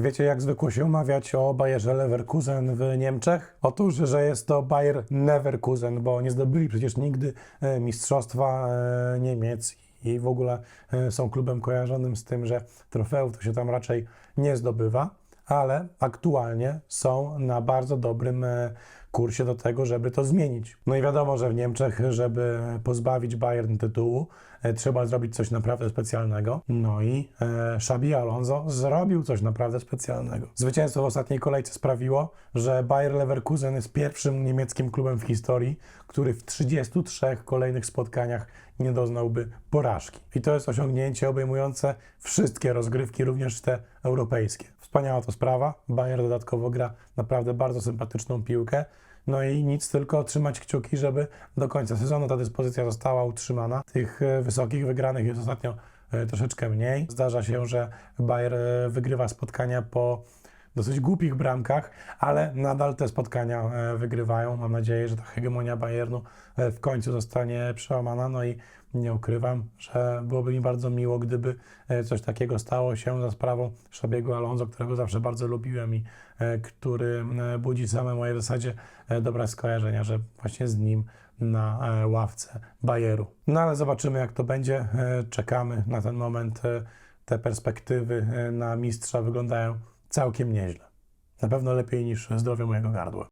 Wiecie, jak zwykło się umawiać o Bayerze Leverkusen w Niemczech? Otóż, że jest to Bayer Leverkusen, bo nie zdobyli przecież nigdy e, mistrzostwa e, Niemiec i w ogóle e, są klubem kojarzonym z tym, że trofeów to się tam raczej nie zdobywa, ale aktualnie są na bardzo dobrym kursie do tego, żeby to zmienić. No i wiadomo, że w Niemczech, żeby pozbawić Bayern tytułu, e, trzeba zrobić coś naprawdę specjalnego. No i e, Xabi Alonso zrobił coś naprawdę specjalnego. Zwycięstwo w ostatniej kolejce sprawiło, że Bayer Leverkusen jest pierwszym niemieckim klubem w historii, który w 33 kolejnych spotkaniach nie doznałby porażki. I to jest osiągnięcie obejmujące wszystkie rozgrywki, również te europejskie. Wspaniała to sprawa. Bayer dodatkowo gra naprawdę bardzo sympatyczną piłkę. No i nic, tylko trzymać kciuki, żeby do końca sezonu ta dyspozycja została utrzymana. Tych e, wysokich wygranych jest ostatnio e, troszeczkę mniej. Zdarza się, że Bayer e, wygrywa spotkania po dosyć głupich bramkach, ale nadal te spotkania e, wygrywają. Mam nadzieję, że ta hegemonia Bayernu e, w końcu zostanie przełamana. No i nie ukrywam, że byłoby mi bardzo miło, gdyby e, coś takiego stało się za sprawą Szabiego Alonso, którego zawsze bardzo lubiłem i który budzi same moje w zasadzie dobre skojarzenia, że właśnie z nim na ławce Bayeru. No ale zobaczymy, jak to będzie. Czekamy na ten moment. Te perspektywy na mistrza wyglądają całkiem nieźle. Na pewno lepiej niż zdrowie mojego gardła.